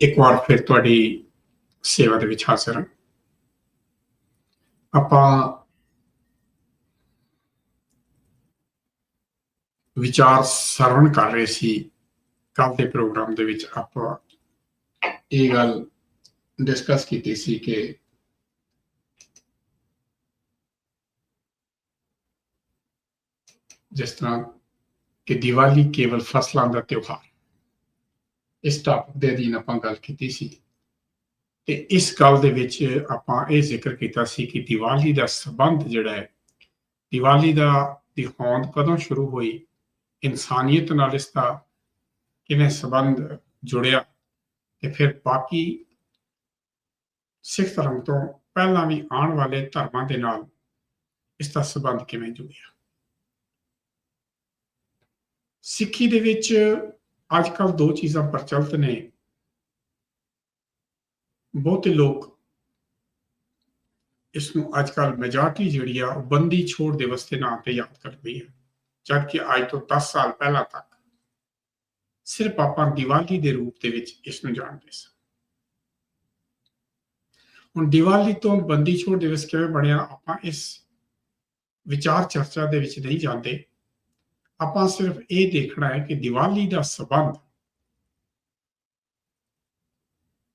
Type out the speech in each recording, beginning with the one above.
ਇੱਕ ਵਾਰ ਫਿਰ ਤੁਹਾਡੀ ਸੇਵਾ ਦੇ ਵਿੱਚ ਹਾਜ਼ਰ ਹਾਂ। ਆਪਾਂ ਵਿਚਾਰ ਸਰਵਣ ਕਰ ਰਹੇ ਸੀ। ਕੱਲ ਦੇ ਪ੍ਰੋਗਰਾਮ ਦੇ ਵਿੱਚ ਆਪਾਂ ਇਹ ਗੱਲ ਡਿਸਕਸ ਕੀਤੀ ਸੀ ਕਿ ਜਿਸ ਤਰ੍ਹਾਂ ਕਿ ਦੀਵਾਲੀ ਕੇਵਲ ਫਸਲਾਂ ਦਾ ਤਿਉਹਾਰ ਇਸ ਟਾਪਿਕ ਦੇ ਅਧੀਨ ਆਪਾਂ ਗੱਲ ਕੀਤੀ ਸੀ। ਤੇ ਇਸ ਗੱਲ ਦੇ ਵਿੱਚ ਆਪਾਂ ਇਹ ਜ਼ਿਕਰ ਕੀਤਾ ਸੀ ਕਿ ਦੀਵਾਲੀ ਦਾ ਸਬੰਧ ਜਿਹੜਾ ਹੈ, ਦੀਵਾਲੀ ਦਾ, ਦੀ ਹੋਂਦ ਕਦੋਂ ਸ਼ੁਰੂ ਹੋਈ, ਇਨਸਾਨੀਅਤ ਨਾਲ ਇਸ ਦਾ ਕਿਵੇਂ ਸਬੰਧ ਜੁੜਿਆ ਤੇ ਫਿਰ ਬਾਕੀ ਸਿੱਖ ਧਰਮ ਤੋਂ ਪਹਿਲਾਂ ਵੀ ਆਉਣ ਵਾਲੇ ਧਰਮਾਂ ਦੇ ਨਾਲ ਇਸ ਦਾ ਸਬੰਧ ਕਿਵੇਂ ਜੁੜਿਆ? ਸਿੱਖੀ ਦੇ ਵਿੱਚ ਅੱਜ ਕੱਲ ਦੋ ਚੀਜ਼ਾਂ ਪ੍ਰਚਲਿਤ ਨੇ ਬਹੁਤੇ ਲੋਕ ਇਸ ਨੂੰ ਅੱਜ ਕੱਲ ਮੈਜੋਰਟੀ ਜਿਹੜੀ ਆ ਉਹ ਬੰਦੀ ਛੋੜ ਦਿਵਸ ਦੇ ਨਾਂ ਤੇ ਯਾਦ ਕਰਦੀ ਹੈ ਜਦ ਕਿ ਅੱਜ ਤੋਂ 10 ਸਾਲ ਪਹਿਲਾਂ ਤੱਕ ਸਿਰਫ ਆਪਾਂ ਦੀਵਾਲੀ ਦੇ ਰੂਪ ਦੇ ਵਿੱਚ ਇਸ ਨੂੰ ਜਾਣਦੇ ਸਾਂ ਹੁਣ ਦੀਵਾਲੀ ਤੋਂ ਬੰਦੀ ਛੋੜ ਦਿਵਸ ਕਿਵੇਂ ਬਣਿਆ ਆਪਾਂ ਇਸ ਵਿਚਾਰ ਚਰਚਾ ਦੇ ਵਿੱਚ ਨਹੀਂ ਜਾਂਦੇ ਆਪਾਂ ਸਿਰਫ ਇਹ ਦੇਖਣਾ ਹੈ ਕਿ ਦੀਵਾਲੀ ਦਾ ਸਬੰਧ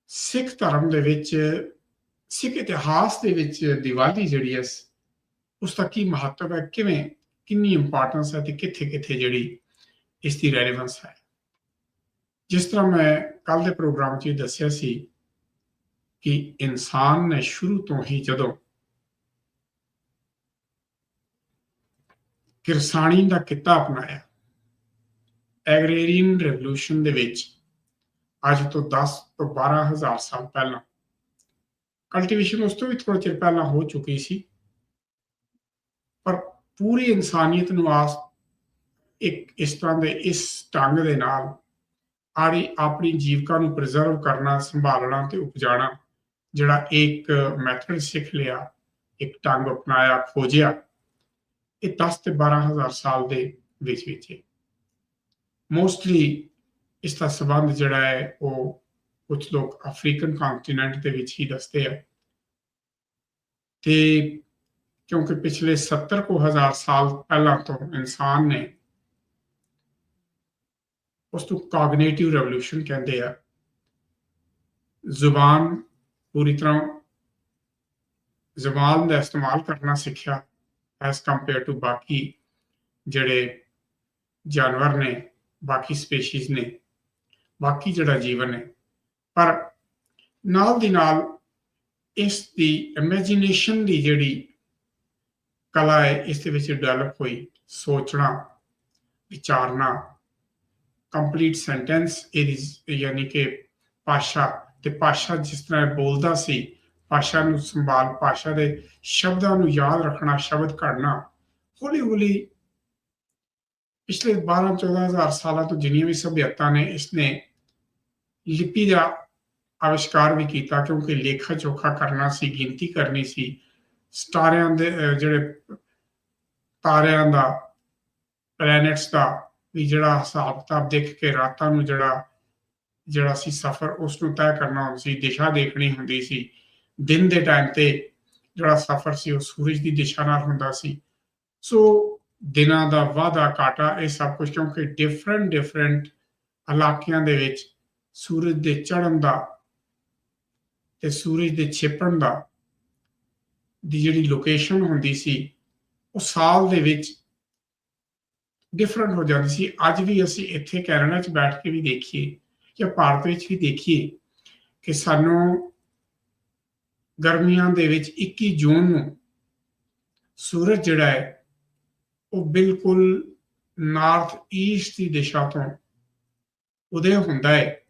ਸਿੱਖ ਧਰਮ ਦੇ ਵਿੱਚ, ਸਿੱਖ ਇਤਿਹਾਸ ਦੇ ਵਿੱਚ ਦੀਵਾਲੀ ਜਿਹੜੀ ਹੈ, ਉਸ ਦਾ ਕੀ ਮਹੱਤਵ ਹੈ? ਕਿਵੇਂ, ਕਿੰਨੀ ਇੰਪੋਰਟੈਂਸ ਹੈ ਤੇ ਕਿੱਥੇ ਕਿੱਥੇ ਜਿਹੜੀ ਇਸ ਦੀ ਰੈਲੇਵੈਂਸ ਹੈ? ਜਿਸ ਤਰ੍ਹਾਂ ਮੈਂ ਕੱਲ ਦੇ ਪ੍ਰੋਗਰਾਮ 'ਚ ਦੱਸਿਆ ਸੀ ਕਿ ਇਨਸਾਨ ਨੇ ਸ਼ੁਰੂ ਤੋਂ ਹੀ ਜਦੋਂ ਕਿਰਸਾਨੀ ਦਾ ਕਿੱਤਾ ਅਪਣਾਇਆ। ਐਗਰੀਰੀਅਨ ਰੈਵੋਲੂਸ਼ਨ ਦੇ ਵਿੱਚ ਅੱਜ ਤੋਂ 10 ਤੋਂ 12000 ਸਾਲ ਪਹਿਲਾਂ ਕਲਟੀਵੇਸ਼ਨ ਉਸ ਤੋਂ ਵੀ ਥੋੜਾ ਚਿਰ ਪਹਿਲਾਂ ਹੋ ਚੁੱਕੀ ਸੀ, ਪਰ ਪੂਰੀ ਇਨਸਾਨੀਅਤ ਨੂੰ ਆਸ ਇੱਕ ਇਸ ਤਰ੍ਹਾਂ ਦੇ ਇਸ ਢੰਗ ਦੇ ਨਾਲ ਆੜੀ ਆਪਣੀ ਜੀਵਕਾ ਨੂੰ ਪ੍ਰੀਜ਼ਰਵ ਕਰਨਾ, ਸੰਭਾਲਣਾ ਤੇ ਉਪਜਾਣਾ ਜਿਹੜਾ ਇੱਕ ਮੈਥਡ ਸਿੱਖ ਲਿਆ, ਇੱਕ ਢੰਗ ਅਪਣਾਇਆ, ਖੋਜਿਆ। ਇਹ 10 ਤੇ 12000 ਸਾਲ ਦੇ ਵਿੱਚ ਵਿੱਚ ਹੈ ਮੋਸਟਲੀ ਇਸ ਦਾ ਸਬੰਧ ਜਿਹੜਾ ਹੈ, ਉਹ ਕੁਝ ਲੋਕ ਅਫਰੀਕਨ ਕੰਟੀਨੈਂਟ ਦੇ ਵਿੱਚ ਹੀ ਦੱਸਦੇ ਆ। ਤੇ ਕਿਉਂਕਿ ਪਿਛਲੇ 70 ਕੋ ਹਜ਼ਾਰ ਸਾਲ ਪਹਿਲਾਂ ਤੋਂ ਇਨਸਾਨ ਨੇ ਉਸ ਨੂੰ ਕਾਗਨੀਟਿਵ ਰੈਵੋਲੂਸ਼ਨ ਕਹਿੰਦੇ ਆ। ਜ਼ੁਬਾਨ ਪੂਰੀ ਤਰ੍ਹਾਂ ਜ਼ਬਾਨ ਦਾ ਇਸਤੇਮਾਲ ਕਰਨਾ ਸਿੱਖਿਆ ਐਸ ਕੰਪੇਅਰ ਟੂ ਬਾਕੀ ਜਿਹੜੇ ਜਾਨਵਰ ਨੇ, ਬਾਕੀ ਸਪੀਸੀਜ਼ ਨੇ, ਬਾਕੀ ਜਿਹੜਾ ਜੀਵਨ ਹੈ ਪਰ ਨਾਲ ਦੀ ਨਾਲ ਇਸ ਦੀ ਇਮੇਜਿਨੇਸ਼ਨ ਦੀ ਜਿਹੜੀ ਕਲਾ ਹੈ, ਇਸ ਦੇ ਵਿੱਚ ਡਿਵੈਲਪ ਹੋਈ ਸੋਚਣਾ, ਵਿਚਾਰਨਾ ਕੰਪਲੀਟ ਸੈਂਟੈਂਸ ਇਹ ਯਾਨੀ ਕਿ ਭਾਸ਼ਾ ਤੇ ਭਾਸ਼ਾ ਜਿਸ ਤਰ੍ਹਾਂ ਬੋਲਦਾ ਸੀ ਭਾਸ਼ਾ ਨੂੰ ਸੰਭਾਲ, ਭਾਸ਼ਾ ਦੇ ਸ਼ਬਦਾਂ ਨੂੰ ਯਾਦ ਰੱਖਣਾ, ਸ਼ਬਦ ਘੜਨਾ, ਹੌਲੀ ਹੌਲੀ ਪਿਛਲੇ 12 14000 ਸਾਲਾਂ ਤੋਂ ਜਿੰਨੀਆਂ ਵੀ ਸਭਿਅਤਾ ਨੇ, ਇਸਨੇ ਲਿਪੀ ਦਾ ਆਵਿਸ਼ਕਾਰ ਵੀ ਕੀਤਾ ਕਿਉਂਕਿ ਲੇਖਾ ਚੋਖਾ ਕਰਨਾ ਸੀ, ਗਿਣਤੀ ਕਰਨੀ ਸੀ, ਸਟਾਰਿਆਂ ਦੇ ਜਿਹੜੇ ਤਾਰਿਆਂ ਦਾ ਪਲੈਨਟਸ ਦਾ ਵੀ ਜਿਹੜਾ ਹਿਸਾਬ ਕਿਤਾਬ ਦੇਖ ਕੇ ਰਾਤਾਂ ਨੂੰ ਜਿਹੜਾ ਜਿਹੜਾ ਸੀ ਸਫ਼ਰ ਉਸ ਨੂੰ ਤੈਅ ਕਰਨਾ ਹੁੰਦਾ ਸੀ, ਦਿਸ਼ਾ ਦੇਖਣੀ ਹੁੰਦੀ ਸੀ। ਦਿਨ ਦੇ ਟਾਈਮ ਤੇ ਜਿਹੜਾ ਸਫ਼ਰ ਸੀ, ਉਹ ਸੂਰਜ ਦੀ ਦਿਸ਼ਾ ਨਾਲ ਹੁੰਦਾ ਸੀ। ਸੋ ਦਿਨਾਂ ਦਾ ਵਾਧਾ ਘਾਟਾ, ਇਹ ਸਭ ਕੁਝ ਕਿਉਂਕਿ ਡਿਫਰੈਂਟ ਡਿਫਰੈਂਟ ਇਲਾਕਿਆਂ ਦੇ ਵਿੱਚ ਸੂਰਜ ਦੇ ਚੜ੍ਹਨ ਦਾ ਤੇ ਸੂਰਜ ਦੇ ਛਿਪਣ ਦਾ ਦੀ ਜਿਹੜੀ ਲੋਕੇਸ਼ਨ ਹੁੰਦੀ ਸੀ, ਉਹ ਸਾਲ ਦੇ ਵਿੱਚ ਡਿਫਰੈਂਟ ਹੋ ਜਾਂਦੀ ਸੀ। ਅੱਜ ਵੀ ਅਸੀਂ ਇੱਥੇ ਕੈਨੇਡਾ 'ਚ ਬੈਠ ਕੇ ਵੀ ਦੇਖੀਏ ਜਾਂ ਭਾਰਤ ਵਿੱਚ ਵੀ ਦੇਖੀਏ ਕਿ ਸਾਨੂੰ ਗਰਮੀਆਂ ਦੇ ਵਿੱਚ 21 ਜੂਨ ਨੂੰ ਸੂਰਜ ਜਿਹੜਾ ਹੈ, ਉਹ ਬਿਲਕੁਲ ਨਾਰਥ ਈਸਟ ਦੀ ਦਿਸ਼ਾ ਤੋਂ ਉਦੇ ਹੁੰਦਾ ਹੈ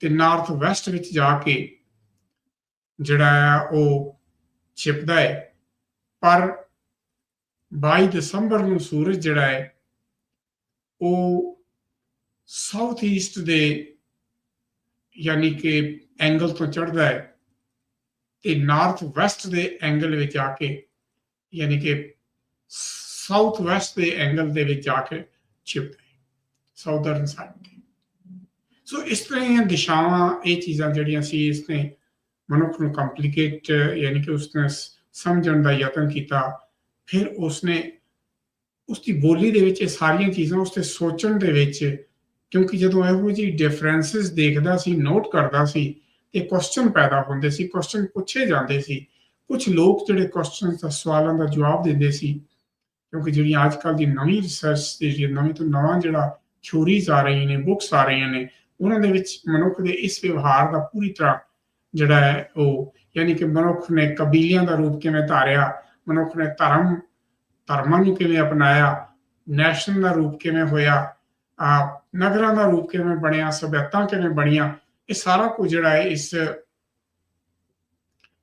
ਤੇ ਨਾਰਥ ਵੈਸਟ ਵਿੱਚ ਜਾ ਕੇ ਜਿਹੜਾ ਹੈ, ਉਹ ਛਿਪਦਾ ਹੈ। ਪਰ 22 ਦਸੰਬਰ ਨੂੰ ਸੂਰਜ ਜਿਹੜਾ ਹੈ, ਉਹ ਸਾਊਥ ਈਸਟ ਦੇ ਯਾਨੀ ਕਿ ਐਂਗਲ ਤੋਂ ਚੜਦਾ ਹੈ। ਤੇ ਨਾਰਥ ਵੈਸਟ ਦੇ ਐਂਗਲ ਵਿੱਚ ਆ ਕੇ, ਯਾਨੀ ਕਿ ਸਾਊਥ ਵੈਸਟ ਦੇ ਐਂਗਲ ਦੇ ਵਿੱਚ ਆ ਕੇ ਛਿਪਦਾ ਹੈ ਸਾਈਡ ਤੇ ਸੋ ਇਸ ਤਰ੍ਹਾਂ ਦੀਆਂ ਦਿਸ਼ਾਵਾਂ, ਇਹ ਚੀਜ਼ਾਂ ਜਿਹੜੀਆਂ ਸੀ, ਇਸ ਨੇ ਮਨੁੱਖ ਨੂੰ ਕੰਪਲਿਕੇਟ ਯਾਨੀ ਕਿ ਉਸਨੇ ਸ- ਸਮਝਣ ਦਾ ਯਤਨ ਕੀਤਾ। ਫਿਰ ਉਸਨੇ ਉਸ ਦੀ ਬੋਲੀ ਦੇ ਵਿੱਚ ਇਹ ਸਾਰੀਆਂ ਚੀਜ਼ਾਂ ਉਸ ਤੇ ਸੋਚਣ ਦੇ ਵਿੱਚ, ਕਿਉਂਕਿ ਜਦੋਂ ਇਹੋ ਜਿਹੀ ਡਿਫਰੈਂਸਸ ਦੇਖਦਾ ਸੀ ਨੋਟ ਕਰਦਾ ਸੀ ਤੇ ਕੁਐਸਚਨ ਪੈਦਾ ਹੁੰਦੇ ਸੀ ਕੁਐਸਚਨ ਪੁੱਛੇ ਜਾਂਦੇ ਸੀ। ਕੁਝ ਲੋਕ ਜਿਹੜੇ ਕੁਐਸਚਨ ਦਾ ਸਵਾਲਾਂ ਦਾ ਜਵਾਬ ਦਿੰਦੇ ਸੀ, ਕਿਉਂਕਿ ਜਿਹੜੀਆਂ ਅੱਜ ਕੱਲ੍ਹ ਦੀ ਨਵੀਂ ਰਿਸਰਚ ਦੀ ਜਿਹੜੀ ਨਵੀਂ ਤੋਂ ਨਵਾਂ ਜਿਹੜਾ ਥਿਊਰੀਜ਼ ਆ ਰਹੀਆਂ ਨੇ ਬੁੱਕਸ ਆ ਰਹੀਆਂ ਨੇ, ਉਹਨਾਂ ਦੇ ਵਿੱਚ ਮਨੁੱਖ ਦੇ ਇਸ ਵਿਵਹਾਰ ਦਾ ਪੂਰੀ ਤਰ੍ਹਾਂ ਜਿਹੜਾ ਹੈ ਉਹ ਯਾਨੀ ਕਿ ਮਨੁੱਖ ਨੇ ਕਬੀਲਿਆਂ ਦਾ ਰੂਪ ਕਿਵੇਂ ਧਾਰਿਆ, ਮਨੁੱਖ ਨੇ ਧਰਮ, ਧਰਮਾਂ ਨੂੰ ਕਿਵੇਂ ਅਪਣਾਇਆ ਨੈਸ਼ਨ ਦਾ ਰੂਪ ਕਿਵੇਂ ਹੋਇਆ ਆ ਨਗਰਾਂ ਦਾ ਰੂਪ ਕਿਵੇਂ ਬਣਿਆ, ਸਭਿਅਤਾ ਕਿਵੇਂ ਬਣੀਆਂ ਇਹ ਸਾਰਾ ਕੁਝ ਜਿਹੜਾ ਹੈ ਇਸ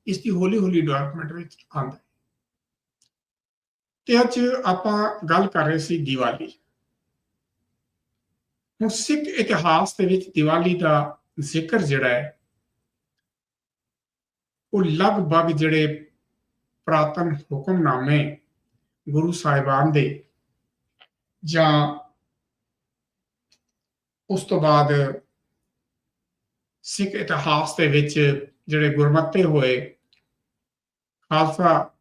ਇਸ ਦੀ ਹੌਲੀ ਹੌਲੀ ਡਿਵੈਲਪਮੈਂਟ ਵਿੱਚ ਆਉਂਦਾ ਤੇ ਅੱਜ ਆਪਾਂ ਗੱਲ ਕਰ ਰਹੇ ਸੀ ਦੀਵਾਲੀ। ਹੁਣ ਸਿੱਖ ਇਤਿਹਾਸ ਦੇ ਵਿੱਚ ਦੀਵਾਲੀ ਦਾ ਜ਼ਿਕਰ ਜਿਹੜਾ ਹੈ, ਉਹ ਲਗਭਗ ਜਿਹੜੇ ਪ੍ਰਾਤਨ ਹੁਕਮਨਾਮੇ ਗੁਰੂ ਸਾਹਿਬਾਨ ਦੇ ਜਾਂ ਉਸ ਤੋਂ ਬਾਅਦ ਸਿੱਖ ਇਤਿਹਾਸ ਦੇ ਵਿੱਚ ਜਿਹੜੇ ਗੁਰਮਤੇ ਹੋਏ, ਖਾਲਸਾ,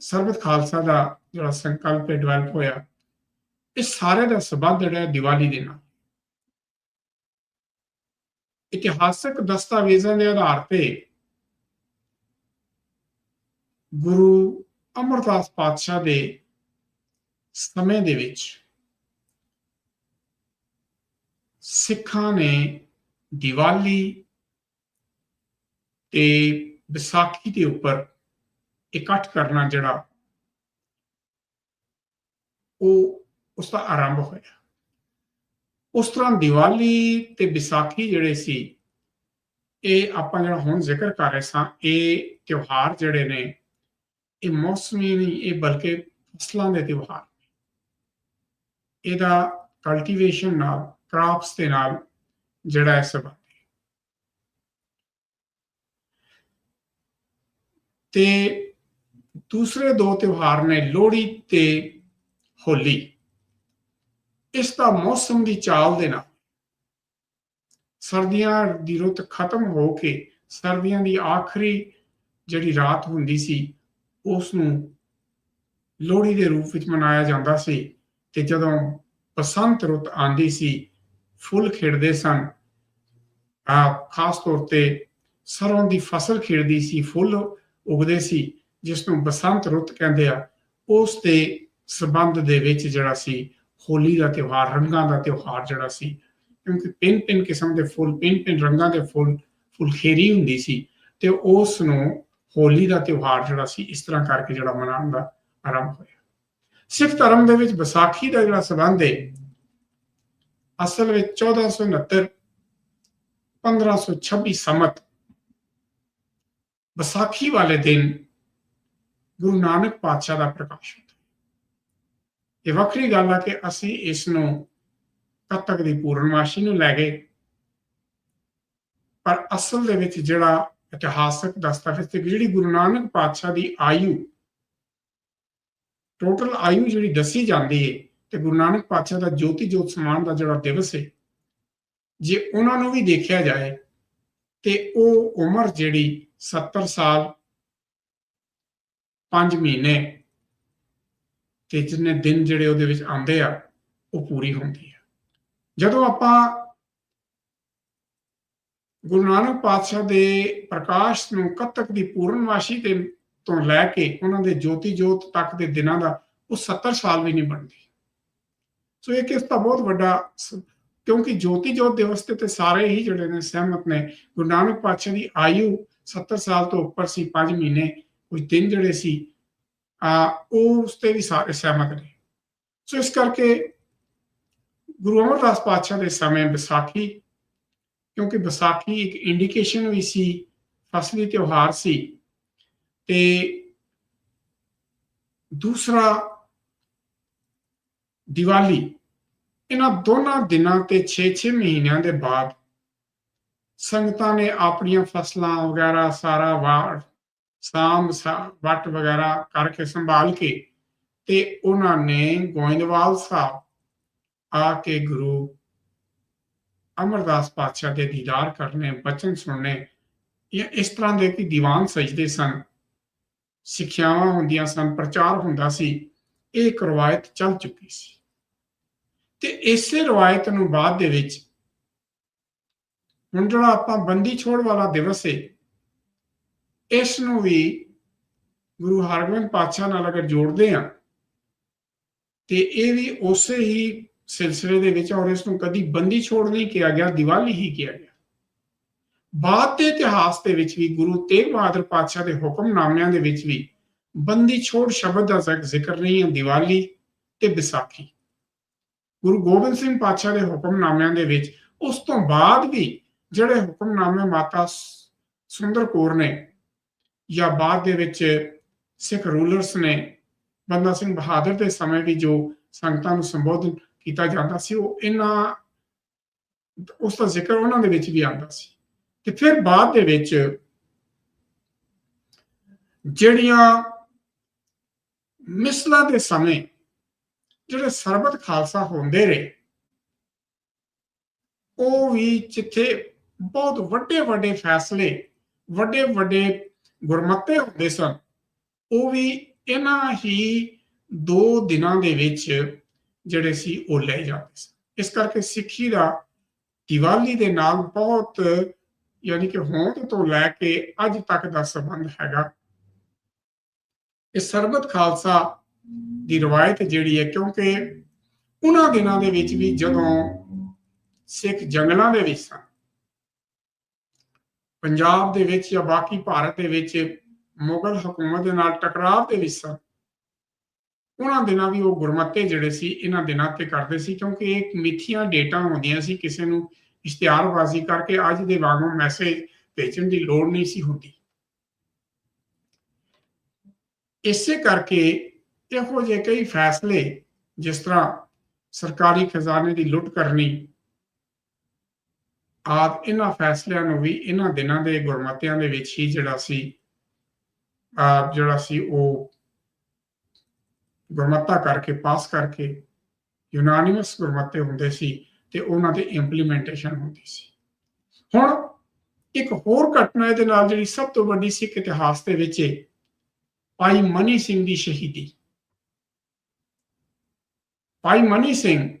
ਸਰਬਤ ਖਾਲਸਾ ਦਾ ਜਿਹੜਾ ਸੰਕਲਪ ਡਿਵੈਲਪ ਹੋਇਆ, ਇਹ ਸਾਰੇ ਦਾ ਸਬੰਧ ਜਿਹੜਾ ਦੀਵਾਲੀ ਦੇ ਨਾਲ। ਇਤਿਹਾਸਕ ਦਸਤਾਵੇਜ਼ਾਂ ਦੇ ਆਧਾਰ ਤੇ ਗੁਰੂ ਅਮਰਦਾਸ ਪਾਤਸ਼ਾਹ ਦੇ ਸਮੇਂ ਦੇ ਵਿੱਚ ਸਿੱਖਾਂ ਨੇ ਦੀਵਾਲੀ ਤੇ ਵਿਸਾਖੀ ਦੇ ਉੱਪਰ ਇਕੱਠ ਕਰਨਾ ਜਿਹੜਾ ਉਹ ਉਸ ਦਾ ਆਰੰਭ ਹੋਇਆ। ਉਸ ਤਰ੍ਹਾਂ ਦੀਵਾਲੀ ਤੇ ਵਿਸਾਖੀ ਜਿਹੜੇ ਸੀ, ਇਹ ਆਪਾਂ ਜਿਹੜਾ ਹੁਣ ਜ਼ਿਕਰ ਕਰ ਰਹੇ ਸਾਂ, ਇਹ ਤਿਉਹਾਰ ਜਿਹੜੇ ਨੇ, ਇਹ ਮੌਸਮੀ ਨਹੀਂ, ਇਹ ਬਲਕਿ ਫਸਲਾਂ ਦੇ ਤਿਉਹਾਰ ਇਹਦਾ ਕਲਟੀਵੇਸ਼ਨ ਨਾਲ ਕ੍ਰਾਪਸ ਦੇ ਨਾਲ ਜਿਹੜਾ ਹੈ ਸਬੰਧ ਤੇ ਦੂਸਰੇ ਦੋ ਤਿਉਹਾਰ ਨੇ, ਲੋਹੜੀ ਤੇ ਹੋਲੀ। ਇਸ ਦਾ ਮੌਸਮ ਦੀ ਚਾਲ ਦੇ ਨਾਲ ਸਰਦੀਆਂ ਦੀ ਰੁੱਤ ਖਤਮ ਹੋ ਕੇ ਸਰਦੀਆਂ ਦੀ ਆਖਰੀ ਜਿਹੜੀ ਰਾਤ ਹੁੰਦੀ ਸੀ ਉਸ ਨੂੰ ਲੋਹੜੀ ਦੇ ਰੂਪ ਵਿੱਚ ਮਨਾਇਆ ਜਾਂਦਾ ਸੀ ਤੇ ਜਦੋਂ ਬਸੰਤ ਰੁੱਤ ਆਂਦੀ ਸੀ ਫੁੱਲ ਖਿੜਦੇ ਸਨ। ਆ ਖਾਸ ਤੌਰ ਤੇ ਸਰੋਂ ਦੀ ਫਸਲ ਖਿੜਦੀ ਸੀ, ਫੁੱਲ ਉਗਦੇ ਸੀ, ਜਿਸ ਨੂੰ ਬਸੰਤ ਰੁੱਤ ਕਹਿੰਦੇ ਆ। ਉਸ ਦੇ ਸਬੰਧ ਦੇ ਵਿੱਚ ਜਿਹੜਾ ਸੀ, ਹੋਲੀ ਦਾ ਤਿਉਹਾਰ, ਰੰਗਾਂ ਦਾ ਤਿਉਹਾਰ ਜਿਹੜਾ ਸੀ, ਕਿਉਂਕਿ ਪਿੰਨ ਪਿੰਨ ਕਿਸਮ ਦੇ ਫੁੱਲ ਪਿੰਨ ਪਿੰਨ ਰੰਗਾਂ ਦੇ ਫੁੱਲ, ਫੁਲਖੇਰੀ ਹੁੰਦੀ ਸੀ ਤੇ ਉਸ ਨੂੰ ਹੋਲੀ ਦਾ ਤਿਉਹਾਰ ਜਿਹੜਾ ਸੀ, ਇਸ ਤਰ੍ਹਾਂ ਕਰਕੇ ਜਿਹੜਾ ਮਨਾਉਣ ਦਾ ਆਰੰਭ ਹੋਇਆ। ਸਿੱਖ ਧਰਮ ਦੇ ਵਿੱਚ ਵਿਸਾਖੀ ਦਾ ਜਿਹੜਾ ਸਬੰਧ ਹੈ ਅਸਲ ਵਿੱਚ 1469 1526 ਸਮਤ ਵਿਸਾਖੀ ਵਾਲੇ ਦਿਨ ਗੁਰੂ ਨਾਨਕ ਪਾਤਸ਼ਾਹ ਦਾ ਪ੍ਰਕਾਸ਼ ਹੁੰਦਾ ਹੈ। ਇਹ ਵੱਖਰੀ ਗੱਲ ਆ ਕਿ ਅਸੀਂ ਇਸ ਨੂੰ ਕੱਤਕ ਦੀ ਪੂਰਨਮਾਸ਼ੀ ਨੂੰ ਲੈ ਗਏ, ਪਰ ਅਸਲ ਦੇ ਵਿੱਚ ਜਿਹੜਾ ਇਤਿਹਾਸਕ ਦਸਤਾਵੇਜ਼ ਤੇ ਜਿਹੜੀ ਗੁਰੂ ਨਾਨਕ ਪਾਤਸ਼ਾਹ ਦੀ ਆਯੂ ਟੋਟਲ ਆਯੂ ਜਿਹੜੀ ਦੱਸੀ ਜਾਂਦੀ ਹੈ ਤੇ ਗੁਰੂ ਨਾਨਕ ਪਾਤਸ਼ਾਹ ਦਾ ਜੋਤੀ ਜੋਤ ਸਮਾਨ ਦਾ ਜਿਹੜਾ ਦਿਵਸ ਹੈ, ਜੇ ਉਹਨਾਂ ਨੂੰ ਵੀ ਦੇਖਿਆ ਜਾਏ, ਤੇ ਉਹ ਉਮਰ ਜਿਹੜੀ 70 ਸਾਲ 5 ਮਹੀਨੇ ਤੇ ਜਿੰਨੇ ਦਿਨ ਜਿਹੜੇ ਉਹਦੇ ਵਿੱਚ ਆਉਂਦੇ ਆ, ਉਹ ਪੂਰੀ ਹੁੰਦੀ ਆ। ਜਦੋਂ ਆਪਾਂ ਗੁਰੂ ਨਾਨਕ ਪਾਤਸ਼ਾਹ ਦੇ ਪ੍ਰਕਾਸ਼ ਨੂੰ ਕਤਕ ਦੀ ਪੂਰਨਮਾਸ਼ੀ ਦੇ ਤੋਂ ਲੈ ਕੇ ਉਹਨਾਂ ਦੇ ਜੋਤੀ ਜੋਤ ਤੱਕ ਦੇ ਦਿਨਾਂ ਦਾ, ਉਹ 70 ਸਾਲ ਵੀ ਨਹੀਂ ਬਣਦੀ। ਸੋ ਇਹ ਕਿਸ ਦਾ ਬਹੁਤ ਵੱਡਾ ਕਿਉਂਕਿ ਜੋਤੀ ਜੋਤ ਦਿਵਸ ਤੇ ਤੇ ਸਾਰੇ ਹੀ ਜਿਹੜੇ ਨੇ ਸਹਿਮਤ ਨੇ, ਗੁਰੂ ਨਾਨਕ ਪਾਤਸ਼ਾਹ ਦੀ ਆਯੂ 70 ਸਾਲ ਤੋਂ ਉੱਪਰ ਸੀ 5 ਮਹੀਨੇ, ਕੁਝ ਦਿਨ ਜਿਹੜੇ ਸੀ, ਆ, ਉਹ ਉਸ ਤੇ ਵੀ ਸਾਰੇ ਸਹਿਮਤ ਨੇ। ਸੋ ਇਸ ਕਰਕੇ ਗੁਰੂ ਅਮਰਦਾਸ ਪਾਤਸ਼ਾਹ ਦੇ ਸਮੇਂ ਵਿਸਾਖੀ, ਕਿਉਂਕਿ ਵਿਸਾਖੀ ਇੱਕ ਇੰਡੀਕੇਸ਼ਨ ਵੀ ਸੀ, ਫਸਲੀ ਤਿਉਹਾਰ ਸੀ, ਤੇ ਦੂਸਰਾ ਦੀਵਾਲੀ। ਇਹਨਾਂ ਦੋਨਾਂ ਦਿਨਾਂ ਤੇ 6-6 ਮਹੀਨਿਆਂ ਦੇ ਬਾਅਦ ਸੰਗਤਾਂ ਨੇ ਆਪਣੀਆਂ ਫਸਲਾਂ ਵਗੈਰਾ, ਸਾਰਾ ਵਾਰ ਸਾਂਭ, ਸਾ- ਵੱਟ ਵਗੈਰਾ ਕਰਕੇ ਸੰਭਾਲ ਕੇ ਤੇ ਉਹਨਾਂ ਨੇ ਗੋਇੰਦਵਾਲ ਸਾਹਿਬ ਆ ਕੇ ਗੁਰੂ ਅਮਰਦਾਸ ਪਾਤਸ਼ਾਹ ਦੇ ਦੀਦਾਰ ਕਰਨੇ, ਬਚਨ ਸੁਣਨੇ ਇਹ ਇਸ ਤਰ੍ਹਾਂ ਦੇ ਕਿ ਦੀਵਾਨ ਸਜਦੇ ਸਨ। ਸਿੱਖਿਆਵਾਂ ਹੁੰਦੀਆਂ ਸਨ, ਪ੍ਰਚਾਰ ਹੁੰਦਾ ਸੀ, ਇਹ ਇੱਕ ਰਵਾਇਤ ਚੱਲ ਚੁੱਕੀ ਸੀ। ਤੇ ਇਸੇ ਰਵਾਇਤ ਨੂੰ ਬਾਅਦ ਦੇ ਵਿੱਚ ਹੁਣ ਜਿਹੜਾ ਆਪਾਂ ਬੰਦੀ ਛੋੜ ਵਾਲਾ ਦਿਵਸ ਹੈ ਇਸ ਨੂੰ ਵੀ ਗੁਰੂ ਹਰਗੋਬਿੰਦ ਪਾਤਸ਼ਾਹ ਨਾਲ ਅਗਰ ਜੋੜਦੇ ਆ ਤੇ ਇਹ ਵੀ ਉਸੇ ਹੀ ਸਿਲਸਿਲੇ ਦੇ ਵਿੱਚ ਔਰ ਇਸ ਨੂੰ ਕਦੀ ਬੰਦੀ ਛੋੜ ਨਹੀਂ ਕਿਹਾ ਗਿਆ, ਦੀਵਾਲੀ ਹੀ ਕਿਹਾ ਗਿਆ। ਬਾਅਦ ਦੇ ਇਤਿਹਾਸ ਦੇ ਵਿੱਚ ਵੀ ਗੁਰੂ ਤੇਗ ਬਹਾਦਰ ਪਾਤਸ਼ਾਹ ਦੇ ਹੁਕਮਨਾਮਿਆਂ ਦੇ ਵਿੱਚ ਵੀ ਬੰਦੀ ਛੋੜ ਸ਼ਬਦ ਦਾ ਜ਼ਿਕਰ ਨਹੀਂ ਹੈ, ਦੀਵਾਲੀ ਤੇ ਵਿਸਾਖੀ। ਗੁਰੂ ਗੋਬਿੰਦ ਸਿੰਘ ਪਾਤਸ਼ਾਹ ਦੇ ਹੁਕਮਨਾਮਿਆਂ ਦੇ ਵਿੱਚ, ਉਸ ਤੋਂ ਬਾਅਦ ਵੀ ਜਿਹੜੇ ਹੁਕਮਨਾਮੇ ਮਾਤਾ ਸੁੰਦਰ ਕੌਰ ਨੇ ਜਾਂ ਬਾਅਦ ਦੇ ਵਿੱਚ ਸਿੱਖ ਰੂਲਰਸ ਨੇ, ਬੰਦਾ ਸਿੰਘ ਬਹਾਦਰ ਦੇ ਸਮੇਂ ਵੀ ਜੋ ਸੰਗਤਾਂ ਨੂੰ ਸੰਬੋਧਨ ਕੀਤਾ ਜਾਂਦਾ ਸੀ, ਉਹ ਇਹਨਾਂ, ਉਸ ਦਾ ਜ਼ਿਕਰ ਉਹਨਾਂ ਦੇ ਵਿੱਚ ਵੀ ਆਉਂਦਾ ਸੀ। ਤੇ ਫਿਰ ਬਾਅਦ ਦੇ ਵਿੱਚ ਜਿਹੜੀਆਂ ਮਿਸਲਾਂ ਦੇ ਸਮੇਂ ਜਿਹੜੇ ਸਰਬਤ ਖਾਲਸਾ ਹੁੰਦੇ ਰਹੇ, ਉਹ ਵੀ ਜਿੱਥੇ ਬਹੁਤ ਵੱਡੇ ਵੱਡੇ ਫੈਸਲੇ, ਵੱਡੇ ਵੱਡੇ ਗੁਰਮਤੇ ਹੁੰਦੇ ਸਨ, ਉਹ ਵੀ ਇਹਨਾਂ ਹੀ ਦੋ ਦਿਨਾਂ ਦੇ ਵਿੱਚ ਜਿਹੜੇ ਸੀ ਉਹ ਲੈ ਜਾਂਦੇ ਸਨ। ਇਸ ਕਰਕੇ ਸਿੱਖੀ ਦਾ ਦੀਵਾਲੀ ਦੇ ਨਾਲ ਬਹੁਤ ਯਾਨੀ ਕਿ ਹੋਂਦ ਤੋਂ ਲੈ ਕੇ ਅੱਜ ਤੱਕ ਦਾ ਸੰਬੰਧ ਹੈਗਾ। ਇਹ ਸਰਬਤ ਖਾਲਸਾ ਦੀ ਰਵਾਇਤ ਜਿਹੜੀ ਹੈ, ਕਿਉਂਕਿ ਉਹਨਾਂ ਦਿਨਾਂ ਦੇ ਵਿੱਚ ਵੀ ਜਦੋਂ ਸਿੱਖ ਜੰਗਲਾਂ ਦੇ ਵਿੱਚ ਸਨ, ਪੰਜਾਬ ਦੇ ਵਿੱਚ ਜਾਂ ਬਾਕੀ ਭਾਰਤ ਦੇ ਵਿੱਚ ਮੁਗਲ ਹਕੂਮਤ ਦੇ ਨਾਲ ਟਕਰਾਅ ਦੇ ਵਿੱਚ ਸਨ, ਉਹਨਾਂ ਦਿਨਾਂ ਵੀ ਉਹ ਗੁਰਮਤੇ ਜਿਹੜੇ ਸੀ, ਇਹਨਾਂ ਦਿਨਾਂ ਤੇ ਕਰਦੇ ਸੀ, ਕਿਉਂਕਿ ਇਹ ਮਿੱਥੀਆਂ ਡੇਟਾਂ ਹੁੰਦੀਆਂ ਸੀ, ਕਿਸੇ ਨੂੰ ਇਸ਼ਤਿਹਾਰਬਾਜ਼ੀ ਕਰਕੇ ਅੱਜ ਦੇ ਵਾਂਗੂ ਮੈਸੇਜ ਭੇਜਣ ਦੀ ਲੋੜ ਨਹੀਂ ਸੀ ਹੁੰਦੀ। ਇਸੇ ਕਰਕੇ ਇਹੋ ਜਿਹੇ ਕਈ ਫੈਸਲੇ ਜਿਸ ਤਰ੍ਹਾਂ ਸਰਕਾਰੀ ਖਜ਼ਾਨੇ ਦੀ ਲੁੱਟ ਕਰਨੀ, ਆਦ ਇਹਨਾਂ ਫੈਸਲਿਆਂ ਨੂੰ ਵੀ ਇਹਨਾਂ ਦਿਨਾਂ ਦੇ ਗੁਰਮਤਿਆਂ ਦੇ ਵਿੱਚ ਹੀ ਜਿਹੜਾ ਸੀ ਆ ਜਿਹੜਾ ਸੀ ਉਹ ਗੁਰਮਤਾ ਕਰਕੇ, ਪਾਸ ਕਰਕੇ ਯੂਨਾਨੀਮਸ ਗੁਰਮਤੇ ਹੁੰਦੇ ਸੀ ਤੇ ਉਹਨਾਂ ਦੇ ਇੰਪਲੀਮੈਂਟੇਸ਼ਨ ਹੁੰਦੀ ਸੀ। ਹੁਣ ਇੱਕ ਹੋਰ ਘਟਨਾ ਇਹਦੇ ਨਾਲ ਜਿਹੜੀ ਸਭ ਤੋਂ ਵੱਡੀ ਸਿੱਖ ਇਤਿਹਾਸ ਦੇ ਵਿੱਚ ਹੈ ਭਾਈ ਮਨੀ ਸਿੰਘ ਦੀ ਸ਼ਹੀਦੀ। ਭਾਈ ਮਨੀ ਸਿੰਘ,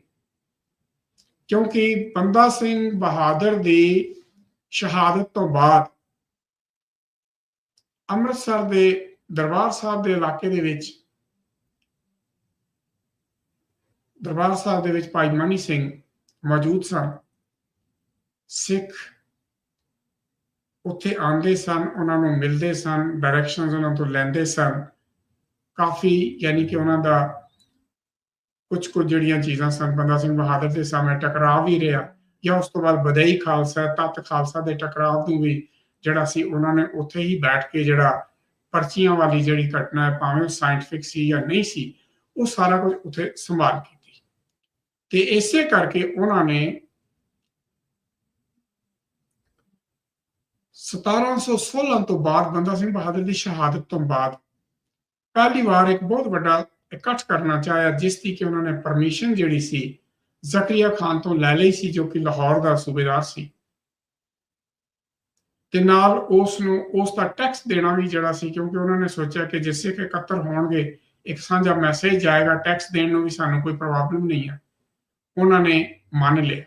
ਕਿਉਂਕਿ ਬੰਦਾ ਸਿੰਘ ਬਹਾਦਰ ਦੀ ਸ਼ਹਾਦਤ ਤੋਂ ਬਾਅਦ ਅੰਮ੍ਰਿਤਸਰ ਦੇ ਦਰਬਾਰ ਸਾਹਿਬ ਦੇ ਇਲਾਕੇ ਦੇ ਵਿੱਚ, ਦਰਬਾਰ ਸਾਹਿਬ ਦੇ ਵਿੱਚ ਭਾਈ ਮਨੀ ਸਿੰਘ ਮੌਜੂਦ ਸਨ। ਸਿੱਖ ਉੱਥੇ ਆਉਂਦੇ ਸਨ, ਉਹਨਾਂ ਨੂੰ ਮਿਲਦੇ ਸਨ ਡਾਇਰੈਕਸ਼ਨਸ ਉਹਨਾਂ ਤੋਂ ਲੈਂਦੇ ਸਨ। ਕਾਫੀ ਯਾਨੀ ਕਿ ਉਹਨਾਂ ਦਾ ਕੁਝ ਕੁ ਜਿਹੜੀਆਂ ਚੀਜ਼ਾਂ ਸਨ ਬੰਦਾ ਸਿੰਘ ਬਹਾਦਰ ਦੇ ਸਾਹਮਣੇ ਟਕਰਾਅ ਵੀ ਰਿਹਾ, ਜਾਂ ਉਸ ਤੋਂ ਬਾਅਦ ਬਦਈ ਖਾਲਸਾ, ਤਤ ਖਾਲਸਾ ਦੇ ਟਕਰਾਅ ਨੂੰ ਵੀ, ਜਿਹੜਾ ਸੀ ਉਹਨਾਂ ਨੇ ਉੱਥੇ ਹੀ ਬੈਠ ਕੇ ਜਿਹੜਾ ਪਰਚੀਆਂ ਵਾਲੀ ਜਿਹੜੀ ਘਟਨਾ ਹੈ, ਭਾਵੇਂ ਸਾਇੰਟਿਫਿਕ ਸੀ ਜਾਂ ਨਹੀਂ ਸੀ, ਉਹ ਸਾਰਾ ਕੁਝ ਉੱਥੇ ਸੰਭਾਲ ਕੀਤੀ। ਤੇ ਇਸੇ ਕਰਕੇ ਉਹਨਾਂ ਨੇ 1716 ਤੋਂ ਬਾਅਦ ਬੰਦਾ ਸਿੰਘ ਬਹਾਦਰ ਦੀ ਸ਼ਹਾਦਤ ਤੋਂ ਬਾਅਦ, ਪਹਿਲੀ ਵਾਰ ਇੱਕ ਬਹੁਤ ਵੱਡਾ ਇਕੱਠ ਕਰਨਾ ਚਾਹਿਆ, ਜਿਸ ਦੀ ਕਿ ਉਹਨਾਂ ਨੇ ਪਰਮਿਸ਼ਨ ਜਿਹੜੀ ਸੀ, ਜ਼ਕਰੀਆ ਖਾਨ ਤੋਂ ਲੈ ਲਈ ਸੀ, ਜੋ ਕਿ ਲਾਹੌਰ ਦਾ ਸੂਬੇਦਾਰ ਸੀ। ਤੇ ਨਾਲ ਉਸ ਨੂੰ ਉਸ ਦਾ ਟੈਕਸ ਦੇਣਾ ਵੀ ਜਿਹੜਾ ਸੀ, ਕਿਉਂਕਿ ਉਹਨਾਂ ਨੇ ਸੋਚਿਆ ਕਿ ਜੇ ਸਿੱਖ ਇਕੱਤਰ ਹੋਣਗੇ, ਇੱਕ ਸਾਂਝਾ ਮੈਸੇਜ ਜਾਏਗਾ ਟੈਕਸ ਦੇਣ ਨੂੰ ਵੀ ਸਾਨੂੰ ਕੋਈ ਪ੍ਰੋਬਲਮ ਨਹੀਂ ਹੈ ਉਹਨਾਂ ਨੇ ਮੰਨ ਲਿਆ।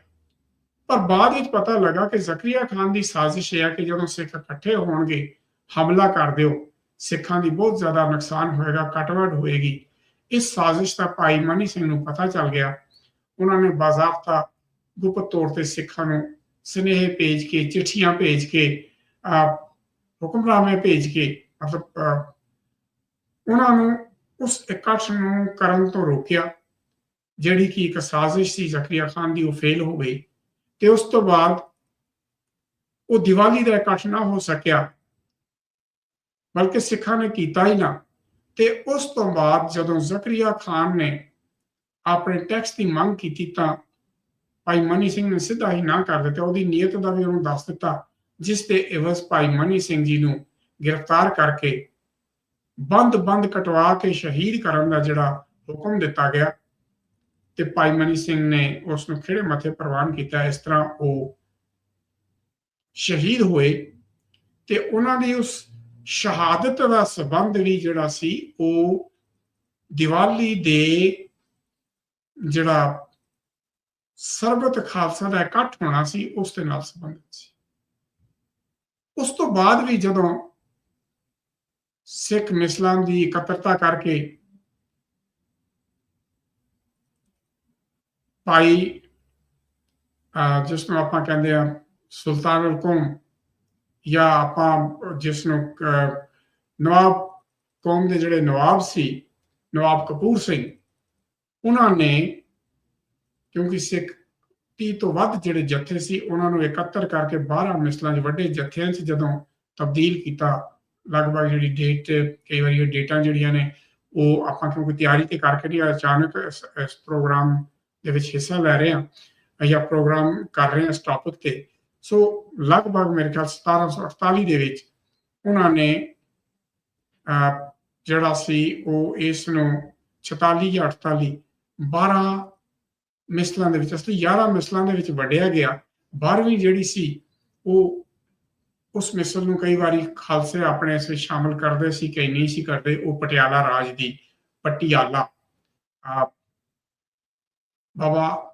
ਪਰ ਬਾਅਦ ਵਿੱਚ ਪਤਾ ਲੱਗਾ ਕਿ ਜ਼ਕਰੀਆ ਖਾਨ ਦੀ ਸਾਜ਼ਿਸ਼ ਹੈ ਕਿ ਜਦੋਂ ਸਿੱਖ ਇਕੱਠੇ ਹੋਣਗੇ, ਹਮਲਾ ਕਰ ਦਿਓ। ਸਿੱਖਾਂ ਦੀ ਬਹੁਤ ਜ਼ਿਆਦਾ ਨੁਕਸਾਨ ਹੋਏਗਾ, ਕਟਵਟ ਹੋਏਗੀ। ਇਸ ਸਾਜ਼ਿਸ਼ ਦਾ ਭਾਈ ਮਨੀ ਸਿੰਘ ਨੂੰ ਪਤਾ ਚੱਲ ਗਿਆ। ਉਹਨਾਂ ਨੇ ਬਾਜ਼ਾਬਤਾ ਗੁਪਤ ਤੌਰ ਤੇ ਸਿੱਖਾਂ ਨੂੰ ਸਨੇਹ ਭੇਜ ਕੇ, ਚਿੱਠੀਆਂ ਭੇਜ ਕੇ ਹੁਕਮਨਾਮੇ ਭੇਜ ਕੇ, ਮਤਲਬ ਉਹਨਾਂ ਨੂੰ ਉਸ ਇਕੱਠ ਨੂੰ ਕਰਨ ਤੋਂ ਰੋਕਿਆ, ਜਿਹੜੀ ਕਿ ਇੱਕ ਸਾਜ਼ਿਸ਼ ਸੀ ਜ਼ਕਰੀਆ ਖਾਨ ਦੀ, ਉਹ ਫੇਲ ਹੋ ਗਈ ਤੇ ਉਸ ਤੋਂ ਬਾਅਦ ਉਹ ਦੀਵਾਲੀ ਦਾ ਇਕੱਠ ਨਾ ਹੋ ਸਕਿਆ, ਬਲਕਿ ਸਿੱਖਾਂ ਨੇ ਕੀਤਾ ਹੀ ਨਾ। ਤੇ ਉਸ ਤੋਂ ਬਾਅਦ ਜਦੋਂ ਜ਼ਕਰੀਆ ਖਾਨ ਨੇ ਆਪਣੇ ਟੈਕਸ ਦੀ ਮੰਗ ਕੀਤੀ ਤਾਂ ਭਾਈ ਮਨੀ ਸਿੰਘ ਨੇ ਸਿੱਧਾ ਹੀ ਨਾ ਕਰ ਦਿੱਤਾ, ਉਹਦੀ ਨੀਅਤ ਦਾ ਵੀ ਉਹਨੂੰ ਦੱਸ ਦਿੱਤਾ, ਜਿਸ ਤੇ ਇਵਜ਼ ਭਾਈ ਮਨੀ ਸਿੰਘ ਜੀ ਨੂੰ ਗ੍ਰਿਫਤਾਰ ਕਰਕੇ ਬੰਦ ਬੰਦ ਕਟਵਾ ਕੇ ਸ਼ਹੀਦ ਕਰਨ ਦਾ ਜਿਹੜਾ ਹੁਕਮ ਦਿੱਤਾ ਗਿਆ ਤੇ ਭਾਈ ਮਨੀ ਸਿੰਘ ਨੇ ਉਸ ਨੂੰ ਖਿਹੜੇ ਮੱਥੇ ਪ੍ਰਵਾਨ ਕੀਤਾ, ਇਸ ਤਰ੍ਹਾਂ ਉਹ ਸ਼ਹੀਦ ਹੋਏ ਤੇ ਉਹਨਾਂ ਦੀ ਉਸ ਸ਼ਹਾਦਤ ਦਾ ਸਬੰਧ ਵੀ ਜਿਹੜਾ ਸੀ, ਉਹ ਦੀਵਾਲੀ ਦੇ ਜਿਹੜਾ ਸਰਬਤ ਖਾਲਸਾ ਦਾ ਇਕੱਠ ਹੋਣਾ ਸੀ, ਉਸ ਦੇ ਨਾਲ ਸੰਬੰਧਿਤ ਸੀ। ਉਸ ਤੋਂ ਬਾਅਦ ਵੀ ਜਦੋਂ ਸਿੱਖ ਮਿਸਲਾਂ ਦੀ ਇਕੱਤਰਤਾ ਕਰਕੇ ਭਾਈ, ਅਹ ਜਿਸ ਨੂੰ ਆਪਾਂ ਕਹਿੰਦੇ ਆ ਸੁਲਤਾਨ ਕੌਮ ਜਾਂ ਆਪਾਂ ਜਿਸ ਨੂੰ ਨਵਾਬ ਕੌਮ ਦੇ ਜਿਹੜੇ ਨਵਾਬ ਸੀ, ਨਵਾਬ ਕਪੂਰ ਸਿੰਘ, ਉਹਨਾਂ ਨੇ, ਕਿਉਂਕਿ ਸਿੱਖ 30 ਤੋਂ ਵੱਧ ਜਿਹੜੇ ਜਥੇ ਸੀ, ਉਹਨਾਂ ਨੂੰ ਇਕੱਤਰ ਕਰਕੇ 12 ਮਿਸਲਾਂ 'ਚ ਵੱਡੇ ਜਥਿਆਂ 'ਚ ਜਦੋਂ ਤਬਦੀਲ ਕੀਤਾ, ਲਗਭਗ ਜਿਹੜੀ ਡੇਟ ਕਈ ਵਾਰੀ ਇਹ ਡੇਟਾਂ ਜਿਹੜੀਆਂ ਨੇ, ਉਹ ਆਪਾਂ ਕਿਉਂਕਿ ਤਿਆਰੀ ਤੇ ਕਰਕੇ ਨਹੀਂ, ਅਚਾਨਕ ਇਸ ਪ੍ਰੋਗਰਾਮ ਦੇ ਵਿੱਚ ਹਿੱਸਾ ਲੈ ਰਹੇ ਆ ਜਾਂ ਪ੍ਰੋਗਰਾਮ ਕਰ ਰਹੇ ਆ ਇਸ ਟੌਪਿਕ ਤੇ ਸੋ ਲਗਭਗ ਮੇਰੇ ਖਿਆਲ 1748 ਦੇ ਵਿੱਚ ਉਹਨਾਂ ਨੇ ਅਹ, ਜਿਹੜਾ ਸੀ ਉਹ ਇਸ ਨੂੰ 46 ਜਾਂ 48 12 ਮਿਸਲਾਂ ਦੇ ਵਿੱਚ ਅਸਲੀ 11 ਮਿਸਲਾਂ ਦੇ ਵਿੱਚ ਵੰਡਿਆ ਗਿਆ। 12ਵੀਂ ਜਿਹੜੀ ਸੀ ਉਹ ਉਸ ਮਿਸਲ ਨੂੰ ਕਈ ਵਾਰੀ ਖਾਲਸੇ ਆਪਣੇ ਇਸ ਵਿੱਚ ਸ਼ਾਮਲ ਕਰਦੇ ਸੀ ਕਈ ਨਹੀਂ ਸੀ ਕਰਦੇ ਉਹ ਪਟਿਆਲਾ ਰਾਜ ਦੀ ਪਟਿਆਲਾ। ਆ ਬਾਬਾ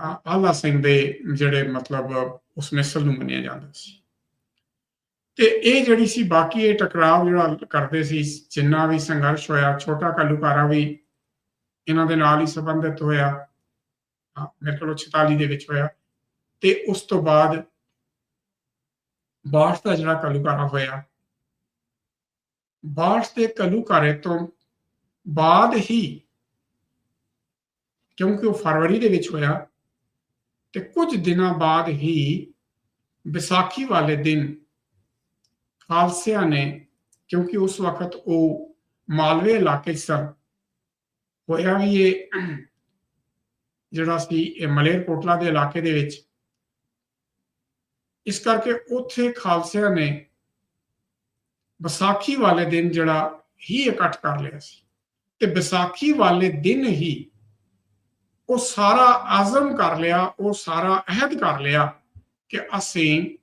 ਆਲਾ ਸਿੰਘ ਦੇ ਜਿਹੜੇ ਮਤਲਬ ਉਸ ਮਿਸਲ ਨੂੰ ਮੰਨਿਆ ਜਾਂਦਾ ਸੀ। ਤੇ ਇਹ ਜਿਹੜੀ ਸੀ ਬਾਕੀ ਇਹ ਟਕਰਾਅ ਜਿਹੜਾ ਕਰਦੇ ਸੀ ਜਿੰਨਾ ਵੀ ਸੰਘਰਸ਼ ਹੋਇਆ ਛੋਟਾ ਘੱਲੂਘਾਰਾ ਵੀ ਇਹਨਾਂ ਦੇ ਨਾਲ ਹੀ ਸੰਬੰਧਿਤ ਹੋਇਆ। ਹਾਂ, ਮੇਰੇ ਕੋਲ 46 ਦੇ ਵਿੱਚ ਹੋਇਆ। ਤੇ ਉਸ ਤੋਂ ਬਾਅਦ ਬਾਠ ਦਾ ਜਿਹੜਾ ਘੱਲੂਘਾਰਾ ਹੋਇਆ ਬਾਠ ਦੇ ਘੱਲੂਘਾਰੇ ਤੋਂ ਬਾਅਦ ਹੀ ਕਿਉਂਕਿ ਉਹ ਫਰਵਰੀ ਦੇ ਵਿੱਚ ਹੋਇਆ ਤੇ ਕੁਝ ਦਿਨਾਂ ਬਾਅਦ ਹੀ ਵਿਸਾਖੀ ਵਾਲੇ ਦਿਨ ਖਾਲਸਿਆਂ ਨੇ ਕਿਉਂਕਿ ਉਸ ਵਕਤ ਉਹ ਮਾਲਵੇ ਇਲਾਕੇ 'ਚ ਸਨ ਹੋਇਆ ਵੀ ਇਹ ਜਿਹੜਾ ਸੀ ਇਹ ਮਲੇਰਕੋਟਲਾ ਦੇ ਇਲਾਕੇ ਦੇ ਵਿੱਚ ਇਸ ਕਰਕੇ ਉੱਥੇ ਖਾਲਸਿਆਂ ਨੇ ਵਿਸਾਖੀ ਵਾਲੇ ਦਿਨ ਜਿਹੜਾ ਹੀ ਇਕੱਠ ਕਰ ਲਿਆ ਸੀ ਤੇ ਵਿਸਾਖੀ ਵਾਲੇ ਦਿਨ ਹੀ ਉਹ ਸਾਰਾ ਆਜ਼ਮ ਕਰ ਲਿਆ, ਉਹ ਸਾਰਾ ਅਹਿਦ ਕਰ ਲਿਆ ਕਿ ਅਸੀਂ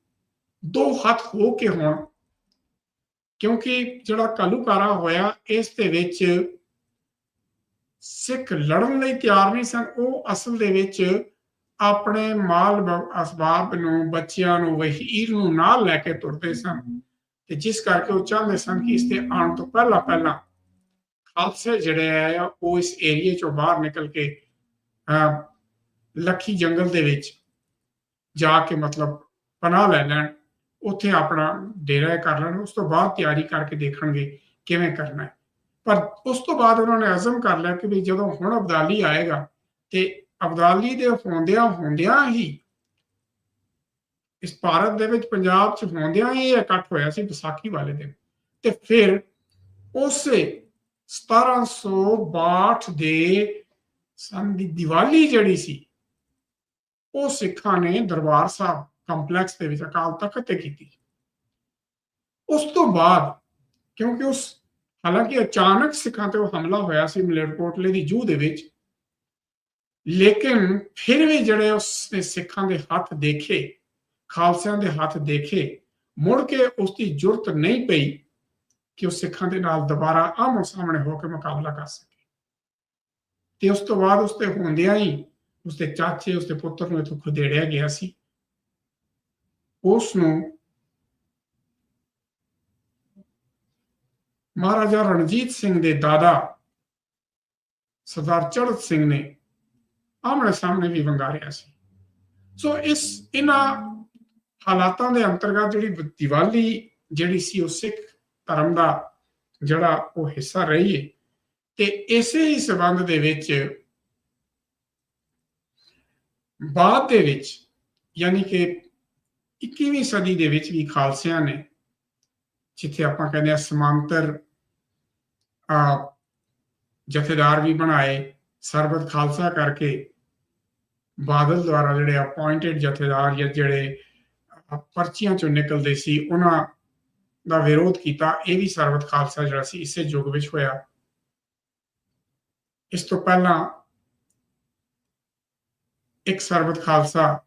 ਦੋ ਹੱਥ ਹੋ ਕੇ ਹੁਣ। ਕਿਉਂਕਿ ਜਿਹੜਾ ਕਾਲੂਕਾਰਾ ਹੋਇਆ, ਇਸ ਦੇ ਵਿੱਚ ਸਿੱਖ ਲੜਨ ਲਈ ਤਿਆਰ ਨਹੀਂ ਸਨ। ਉਹ ਅਸਲ ਦੇ ਵਿੱਚ ਆਪਣੇ ਮਾਲ ਬ- ਅਸਬਾਬ ਨੂੰ, ਬੱਚਿਆਂ ਨੂੰ, ਵਹੀਰ ਨੂੰ ਨਾਲ ਲੈ ਕੇ ਤੁਰਦੇ ਸਨ। ਤੇ ਜਿਸ ਕਰਕੇ ਉਹ ਚਾਹੁੰਦੇ ਸਨ ਕਿ ਇਸ ਤੇ ਆਉਣ ਤੋਂ ਪਹਿਲਾਂ ਪਹਿਲਾਂ ਖਾਲਸੇ ਜਿਹੜੇ ਆ, ਉਹ ਇਸ ਏਰੀਏ ਚੋਂ ਬਾਹਰ ਨਿਕਲ ਕੇ ਲੱਖੀ ਜੰਗਲ ਦੇ ਵਿੱਚ ਜਾ ਕੇ ਮਤਲਬ ਪਨਾਹ ਲੈ ਲੈਣ, ਉੱਥੇ ਆਪਣਾ ਡੇਰਾ ਕਰ ਲੈਣ, ਉਸ ਤੋਂ ਬਾਅਦ ਤਿਆਰੀ ਕਰਕੇ ਦੇਖਣਗੇ ਕਿਵੇਂ ਕਰਨਾ ਹੈ। ਪਰ ਉਸ ਤੋਂ ਬਾਅਦ ਉਹਨਾਂ ਨੇ ਅਜ਼ਮ ਕਰ ਲਿਆ ਕਿ ਵੀ ਜਦੋਂ ਹੁਣ ਅਬਦਾਲੀ ਆਏਗਾ ਤੇ ਅਬਦਾਲੀ ਦੇ ਹੁੰਦਿਆਂ ਹੁੰਦਿਆਂ ਹੀ ਇਸ ਭਾਰਤ ਦੇ ਵਿੱਚ ਪੰਜਾਬ 'ਚ ਹੁੰਦਿਆਂ ਹੀ ਇਕੱਠ ਹੋਇਆ ਸੀ ਵਿਸਾਖੀ ਵਾਲੇ ਦਿਨ। ਤੇ ਫਿਰ ਉਸੇ 1762 ਦੇ ਸਨ ਦੀ ਦੀਵਾਲੀ ਜਿਹੜੀ ਸੀ, ਉਹ ਸਿੱਖਾਂ ਨੇ ਦਰਬਾਰ ਸਾਹਿਬ ਕੰਪਲੈਕਸ ਦੇ ਵਿੱਚ ਅਕਾਲ ਤਖਤ ਤੇ ਕੀਤੀ। ਉਸ ਤੋਂ ਬਾਅਦ, ਕਿਉਂਕਿ ਉਸ, ਹਾਲਾਂਕਿ ਅਚਾਨਕ ਸਿੱਖਾਂ ਤੇ ਉਹ ਹਮਲਾ ਹੋਇਆ ਸੀ ਮਲੇਰਕੋਟਲੇ ਦੀ ਜੂਹ ਦੇ ਵਿੱਚ, ਲੇਕਿਨ ਫਿਰ ਵੀ ਜਿਹੜੇ ਉਸ ਨੇ ਸਿੱਖਾਂ ਦੇ ਹੱਥ ਦੇਖੇ, ਖਾਲਸਿਆਂ ਦੇ ਹੱਥ ਦੇਖੇ, ਮੁੜ ਕੇ ਉਸ ਦੀ ਜ਼ਰੂਰਤ ਨਹੀਂ ਪਈ ਕਿ ਉਹ ਸਿੱਖਾਂ ਦੇ ਨਾਲ ਦੁਬਾਰਾ ਆਮੋ ਸਾਹਮਣੇ ਹੋ ਕੇ ਮੁਕਾਬਲਾ ਕਰ ਸਕੇ। ਤੇ ਉਸ ਤੋਂ ਬਾਅਦ ਉਸ ਤੇ ਹੁੰਦਿਆਂ ਹੀ ਉਸ ਦੇ ਚਾਚੇ, ਉਸ ਦੇ ਪੁੱਤਰ ਨੂੰ ਇਥੋਂ ਖਦੇੜਿਆ ਗਿਆ ਸੀ। ਉਸ ਨੂੰ ਮਹਾਰਾਜਾ ਰਣਜੀਤ ਸਿੰਘ ਦੇ ਦਾਦਾ ਸਰਦਾਰ ਚੜਤ ਸਿੰਘ ਨੇ ਆਮਣੇ ਸਾਹਮਣੇ ਵੀ ਵੰਗਾਰਿਆ ਸੀ। ਸੋ ਇਸ ਇਹਨਾਂ ਹਾਲਾਤਾਂ ਦੇ ਅੰਤਰਗਤ ਜਿਹੜੀ ਦੀਵਾਲੀ ਜਿਹੜੀ ਸੀ ਉਹ ਸਿੱਖ ਧਰਮ ਦਾ ਜਿਹੜਾ ਉਹ ਹਿੱਸਾ ਰਹੀ ਹੈ ਤੇ ਇਸੇ ਹੀ ਸਬੰਧ ਦੇ ਵਿੱਚ ਬਾਅਦ ਦੇ ਵਿੱਚ, ਯਾਨੀ ਕਿ 21ਵੀਂ ਸਦੀ ਦੇ ਵਿੱਚ ਵੀ ਖਾਲਸਿਆਂ ਨੇ, ਜਿੱਥੇ ਆਪਾਂ ਕਹਿੰਦੇ ਆ ਸਮਾਂਤਰ ਆ ਜਥੇਦਾਰ ਵੀ ਬਣਾਏ, ਸਰਬਤ ਖਾਲਸਾ ਕਰਕੇ ਬਾਦਲ ਦੁਆਰਾ ਜਿਹੜੇ ਅਪਾਇੰਟਡ ਜਥੇਦਾਰ ਜਾਂ ਜਿਹੜੇ ਪਰਚੀਆਂ ਚੋਂ ਨਿਕਲਦੇ ਸੀ, ਉਹਨਾਂ ਦਾ ਵਿਰੋਧ ਕੀਤਾ, ਇਹ ਵੀ ਸਰਬਤ ਖਾਲਸਾ ਜਿਹੜਾ ਸੀ, ਇਸੇ ਯੁੱਗ ਵਿੱਚ ਹੋਇਆ। ਇਸ ਤੋਂ ਪਹਿਲਾਂ ਇੱਕ ਸਰਬਤ ਖਾਲਸਾ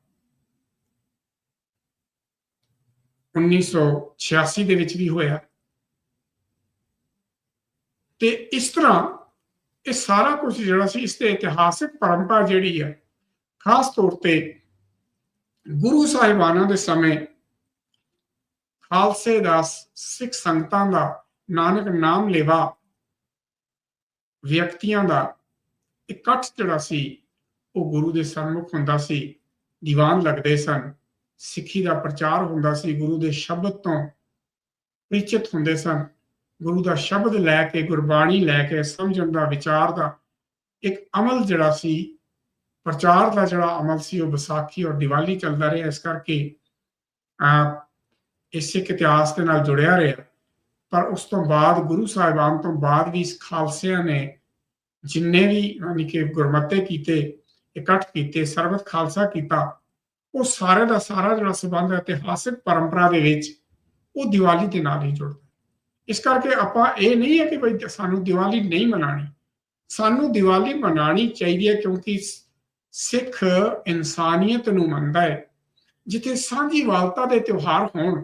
1986 ਦੇ ਵਿੱਚ ਵੀ ਹੋਇਆ। ਤੇ ਇਸ ਤਰ੍ਹਾਂ ਇਹ ਸਾਰਾ ਕੁਝ ਜਿਹੜਾ ਸੀ, ਇਸ ਤੇ ਇਤਿਹਾਸਿਕ ਪਰੰਪਰਾ ਜਿਹੜੀ ਹੈ ਖਾਸ ਤੌਰ ਤੇ ਗੁਰੂ ਸਾਹਿਬਾਨਾਂ ਦੇ ਸਮੇਂ ਖਾਲਸੇ ਦਾ ਸਿੱਖ ਸੰਗਤਾਂ ਦਾ ਨਾਨਕ ਨਾਮ ਲੇਵਾ ਵਿਅਕਤੀਆਂ ਦਾ ਇਕੱਠ ਜਿਹੜਾ ਸੀ, ਉਹ ਗੁਰੂ ਦੇ ਸਨਮੁਖ ਹੁੰਦਾ ਸੀ, ਦੀਵਾਨ ਲੱਗਦੇ ਸਨ। ਸਿੱਖੀ ਦਾ ਪ੍ਰਚਾਰ ਹੁੰਦਾ ਸੀ, ਗੁਰੂ ਦੇ ਸ਼ਬਦ ਤੋਂ ਪਰਿਚਿਤ ਹੁੰਦੇ ਸਨ। ਗੁਰੂ ਦਾ ਸ਼ਬਦ ਲੈ ਕੇ, ਗੁਰਬਾਣੀ ਲੈ ਕੇ, ਸਮਝਣ ਦਾ ਵਿਚਾਰ ਦਾ ਇੱਕ ਅਮਲ ਜਿਹੜਾ ਸੀ, ਪ੍ਰਚਾਰ ਦਾ ਜਿਹੜਾ ਅਮਲ ਸੀ, ਉਹ ਵਿਸਾਖੀ ਔਰ ਦੀਵਾਲੀ ਚੱਲਦਾ ਰਿਹਾ। ਇਸ ਕਰਕੇ ਆ ਇਸ ਸਿੱਖ ਇਤਿਹਾਸ ਦੇ ਨਾਲ ਜੁੜਿਆ ਰਿਹਾ। ਪਰ ਉਸ ਤੋਂ ਬਾਅਦ ਗੁਰੂ ਸਾਹਿਬਾਨ ਤੋਂ ਬਾਅਦ ਵੀ ਇਸ ਖਾਲਸਿਆਂ ਨੇ ਜਿੰਨੇ ਵੀ ਯਾਨੀ ਕਿ ਗੁਰਮਤੇ ਕੀਤੇ, ਇਕੱਠ ਕੀਤੇ, ਸਰਬਤ ਖਾਲਸਾ ਕੀਤਾ, ਉਹ ਸਾਰੇ ਦਾ ਸਾਰਾ ਜਿਹੜਾ ਸਬੰਧ ਹੈ, ਇਤਿਹਾਸਿਕ ਪਰੰਪਰਾ ਦੇ ਵਿੱਚ ਉਹ ਦੀਵਾਲੀ ਦੇ ਨਾਲ ਹੀ ਜੁੜਦਾ ਇਸ ਕਰਕੇ ਆਪਾਂ ਇਹ ਨਹੀਂ ਹੈ ਕਿ ਭਈ ਸਾਨੂੰ ਦੀਵਾਲੀ ਨਹੀਂ ਮਨਾਣੀ ਸਾਨੂੰ ਦੀਵਾਲੀ ਮਨਾਣੀ ਚਾਹੀਦੀ ਹੈ ਕਿਉਂਕਿ ਸਿੱਖ ਇਨਸਾਨੀਅਤ ਨੂੰ ਮੰਨਦਾ ਹੈ। ਜਿੱਥੇ ਸਾਂਝੀਵਾਲਤਾ ਦੇ ਤਿਉਹਾਰ ਹੋਣ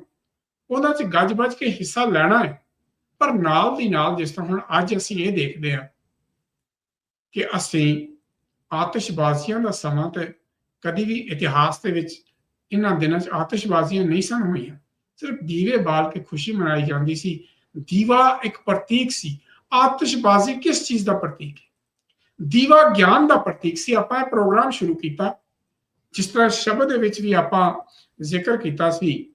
ਉਹਨਾਂ 'ਚ ਗੱਜ-ਵੱਜ ਕੇ ਹਿੱਸਾ ਲੈਣਾ ਹੈ। ਪਰ ਨਾਲ ਦੀ ਨਾਲ ਜਿਸ ਤਰ੍ਹਾਂ ਹੁਣ ਅੱਜ ਅਸੀਂ ਇਹ ਦੇਖਦੇ ਹਾਂ ਕਿ ਅਸੀਂ ਆਤਿਸ਼ਬਾਜ਼ੀਆਂ ਦਾ ਸਮਾਂ ਤੇ ਕਦੀ ਵੀ ਇਤਿਹਾਸ ਦੇ ਵਿੱਚ ਇਹਨਾਂ ਦਿਨਾਂ 'ਚ ਆਤਿਸ਼ਬਾਜ਼ੀਆਂ ਨਹੀਂ ਸਨ ਹੋਈਆਂ। ਸਿਰਫ ਦੀਵੇ ਬਾਲ ਕੇ ਖੁਸ਼ੀ ਮਨਾਈ ਜਾਂਦੀ ਸੀ। ਦੀਵਾ ਇੱਕ ਪ੍ਰਤੀਕ ਸੀ। ਆਤਿਸ਼ਬਾਜ਼ੀ ਕਿਸ ਚੀਜ਼ ਦਾ ਪ੍ਰਤੀਕ ਹੈ? ਦੀਵਾ ਗਿਆਨ ਦਾ ਪ੍ਰਤੀਕ ਸੀ। ਆਪਾਂ ਇਹ ਪ੍ਰੋਗਰਾਮ ਸ਼ੁਰੂ ਕੀਤਾ। ਜਿਸ ਤਰ੍ਹਾਂ ਸ਼ਬਦ ਦੇ ਵਿੱਚ ਵੀ ਆਪਾਂ ਜ਼ਿਕਰ ਕੀਤਾ ਸੀ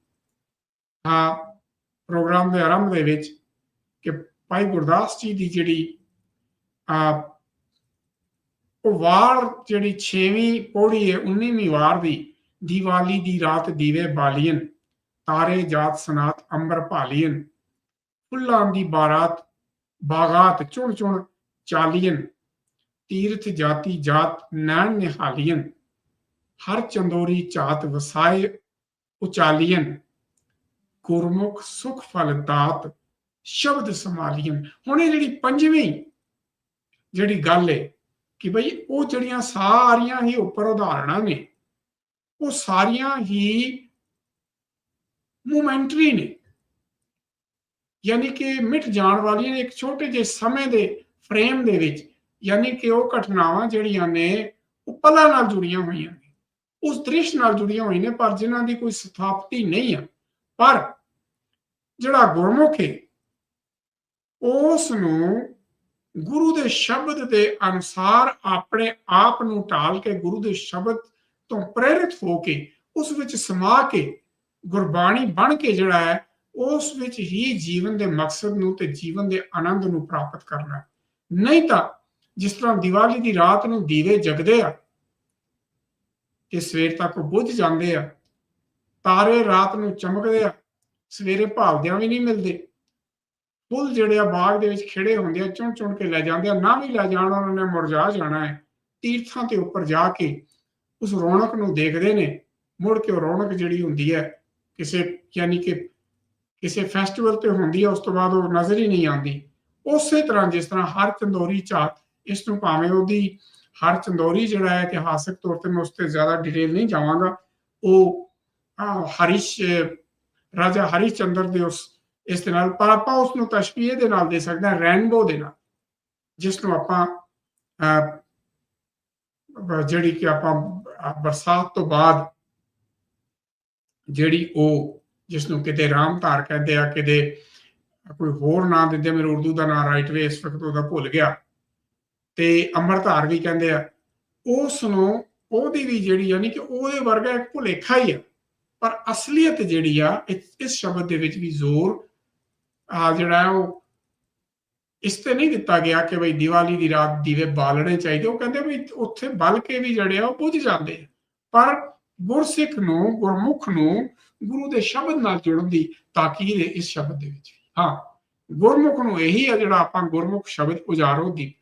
ਪ੍ਰੋਗਰਾਮ ਦੇ ਆਰੰਭ ਦੇ ਵਿੱਚ ਕਿ ਭਾਈ ਗੁਰਦਾਸ ਜੀ ਦੀ ਜਿਹੜੀ ਆ ਉਹ ਵਾਰ ਜਿਹੜੀ 6ਵੀਂ ਪੌੜੀ ਹੈ 19ਵੀਂ ਵਾਰ ਦੀ ਦੀਵਾਲੀ ਦੀ ਰਾਤ ਦੀਵੇ ਬਾਲੀਨ ਤਾਰੇ ਜਾਤ ਸਨਾਤ ਅੰਬਰ ਭਾਲੀਨ ਫੁੱਲਾਂ ਦੀ ਬਾਰਾਤ ਬਾਗਾਤ ਚੁਣ ਚੁਣ ਚਾਲੀਨ ਤੀਰਥ ਜਾਤੀ ਜਾਤ ਨੈਣ ਨਿਹਾਲੀਨ ਹਰ ਚੰਦੋਰੀ ਚਾਤ ਵਸਾਏ ਉਚਾਲੀਨ ਗੁਰਮੁਖ ਸੁਖ ਫਲ ਦਾਤ ਸ਼ਬਦ ਸਮਾਲੀਨ ਹੁਣ ਇਹ ਜਿਹੜੀ ਪੰਜਵੀਂ ਜਿਹੜੀ ਗੱਲ ਹੈ ਕਿ ਭਈ ਉਹ ਜਿਹੜੀਆਂ ਸਾਰੀਆਂ ਹੀ ਉੱਪਰ ਉਦਾਹਰਣਾਂ ਨੇ, ਉਹ ਸਾਰੀਆਂ ਹੀ ਮੂਮੈਂਟਰੀ ਨੇ। ਯਾਨੀ ਕਿ ਮਿਟ ਜਾਣ ਵਾਲੀਆਂ ਨੇ ਇੱਕ ਛੋਟੇ ਜਿਹੇ ਸਮੇਂ ਦੇ ਫਰੇਮ ਦੇ ਵਿੱਚ, ਯਾਨੀ ਕਿ ਉਹ ਘਟਨਾਵਾਂ ਜਿਹੜੀਆਂ ਨੇ ਉਹ ਪਲਾਂ ਨਾਲ ਜੁੜੀਆਂ ਹੋਈਆਂ ਨੇ। ਉਸ ਦ੍ਰਿਸ਼ ਨਾਲ ਜੁੜੀਆਂ ਹੋਈਆਂ ਨੇ, ਪਰ ਜਿਨ੍ਹਾਂ ਦੀ ਕੋਈ ਸਥਾਪਤੀ ਨਹੀਂ ਆ। ਪਰ ਜਿਹੜਾ ਗੁਰਮੁਖ ਹੈ ਉਸ ਨੂੰ ਗੁਰੂ ਦੇ ਸ਼ਬਦ ਦੇ ਅਨੁਸਾਰ ਆਪਣੇ ਆਪ ਨੂੰ ਢਾਲ ਕੇ ਗੁਰੂ ਦੇ ਸ਼ਬਦ ਤੋਂ ਪ੍ਰੇਰਿਤ ਹੋ ਕੇ, ਉਸ ਵਿੱਚ ਸਮਾ ਕੇ, ਗੁਰਬਾਣੀ ਬਣ ਕੇ ਜਿਹੜਾ ਹੈ, ਉਸ ਵਿੱਚ ਹੀ ਜੀਵਨ ਦੇ ਮਕਸਦ ਨੂੰ ਤੇ ਜੀਵਨ ਦੇ ਆਨੰਦ ਨੂੰ ਪ੍ਰਾਪਤ ਕਰਨਾ। ਨਹੀਂ ਤਾਂ ਜਿਸ ਤਰ੍ਹਾਂ ਦੀਵਾਲੀ ਦੀ ਰਾਤ ਨੂੰ ਦੀਵੇ ਜਗਦੇ ਆ ਤੇ ਸਵੇਰ ਤੱਕ ਬੁੱਝ ਜਾਂਦੇ ਆ, ਤਾਰੇ ਰਾਤ ਨੂੰ ਚਮਕਦੇ ਆ ਸਵੇਰੇ ਭਾਲਦਿਆਂ ਵੀ ਨਹੀਂ ਮਿਲਦੇ। ਫੁੱਲ ਜਿਹੜੇ ਆ ਬਾਗ ਦੇ ਵਿੱਚ ਖਿੜੇ ਹੁੰਦੇ ਆ, ਚੁਣ ਚੁਣ ਕੇ ਲੈ ਜਾਂਦੇ ਆ, ਨਾ ਵੀ ਲੈ ਜਾਣ, ਉਹਨਾਂ ਨੇ ਮੁਰਝਾ ਜਾਣਾ ਹੈ। ਤੀਰਥਾਂ ਤੇ ਉੱਪਰ ਜਾ ਕੇ ਉਸ ਰੌਣਕ ਨੂੰ ਦੇਖਦੇ ਨੇ। ਮੁੜ ਕੇ ਰੌਣਕ ਜਿਹੜੀ ਹੁੰਦੀ ਹੈ, ਕਿਸੇ ਯਾਨੀ ਕਿ ਕਿਸੇ ਫੈਸਟੀਵਲ ਤੇ ਹੁੰਦੀ ਹੈ, ਉਸ ਤੋਂ ਬਾਅਦ ਉਹ ਨਜ਼ਰ ਹੀ ਨਹੀਂ ਆਉਂਦੀ। ਉਸੇ ਤਰ੍ਹਾਂ ਜਿਸ ਤਰ੍ਹਾਂ ਹਰ ਚੰਦੋਰੀ ਚਾਤ ਇਸ ਨੂੰ ਭਾਵੇਂ ਉਹਦੀ ਹਰ ਚੰਦੋਰੀ ਜਿਹੜਾ ਹੈ ਇਤਿਹਾਸਕ ਤੌਰ ਤੇ ਮੈਂ ਉਸ ਤੇ ਜ਼ਿਆਦਾ ਡਿਟੇਲ ਨਹੀਂ ਜਾਵਾਂਗਾ। ਉਹ ਹਰੀਸ਼ ਰਾਜਾ ਹਰੀਸ਼ ਚੰਦਰ ਦੇ ਉਸ, ਇਸ ਦੇ ਨਾਲ ਪਰ ਆਪਾਂ ਉਸ ਨੂੰ ਤਸ਼ਬੀਹ ਦੇ ਨਾਲ ਦੇ ਸਕਦੇ ਹਾਂ ਰੈਨਬੋ ਦੇ ਨਾਲ ਜਿਸ ਨੂੰ ਆਪਾਂ ਜਿਹੜੀ ਕਿ ਆਪਾਂ ਬਰਸਾਤ ਤੋਂ ਬਾਅਦ ਜਿਹੜੀ ਉਹ ਜਿਸ ਨੂੰ ਕਿਤੇ ਰਾਮਧਾਰ ਕਹਿੰਦੇ ਆ, ਕਿਤੇ ਕੋਈ ਹੋਰ ਨਾਂ ਦਿੰਦੇ ਮੇਰੇ ਉਰਦੂ ਦਾ ਨਾਂ ਰਾਈਟ ਵੇ ਇਸ ਵਕਤ ਉਹਦਾ ਭੁੱਲ ਗਿਆ। ਤੇ ਅੰਮ੍ਰਿਤਧਾਰ ਵੀ ਕਹਿੰਦੇ ਆ ਉਸ ਨੂੰ ਉਹਦੀ ਵੀ ਜਿਹੜੀ ਯਾਨੀ ਕਿ ਉਹਦੇ ਵਰਗਾ ਇੱਕ ਭੁਲੇਖਾ ਹੀ ਆ। ਪਰ ਅਸਲੀਅਤ ਜਿਹੜੀ ਆ, ਇਸ ਸ਼ਬਦ ਦੇ ਵਿੱਚ ਵੀ ਜ਼ੋਰ, ਆ ਜਿਹੜਾ ਉਹ ਇਸ ਤੇ ਨਹੀਂ ਦਿੱਤਾ ਗਿਆ ਕਿ ਭਈ ਦੀਵਾਲੀ ਦੀ ਰਾਤ ਦੀਵੇ ਬਾਲਣੇ ਚਾਹੀਦੇ। ਉਹ ਕਹਿੰਦੇ ਵੀ ਉੱਥੇ ਬਲ ਕੇ ਵੀ ਜੜੇ ਆ ਉਹ ਬੁੱਝ ਜਾਂਦੇ ਪਰ ਗੁਰਸਿੱਖ ਨੂੰ, ਗੁਰਮੁਖ ਨੂੰ ਗੁਰੂ ਦੇ ਸ਼ਬਦ ਨਾਲ ਜੁੜਨ ਦੀ ਤਾਕੀਦ ਹੈ ਇਸ ਸ਼ਬਦ ਦੇ ਵਿੱਚ ਹਾਂ, ਗੁਰਮੁਖ ਨੂੰ ਇਹੀ ਆ ਜਿਹੜਾ ਆਪਾਂ ਗੁਰਮੁਖ ਸ਼ਬਦ ਉਜਾਰੋ ਦੀ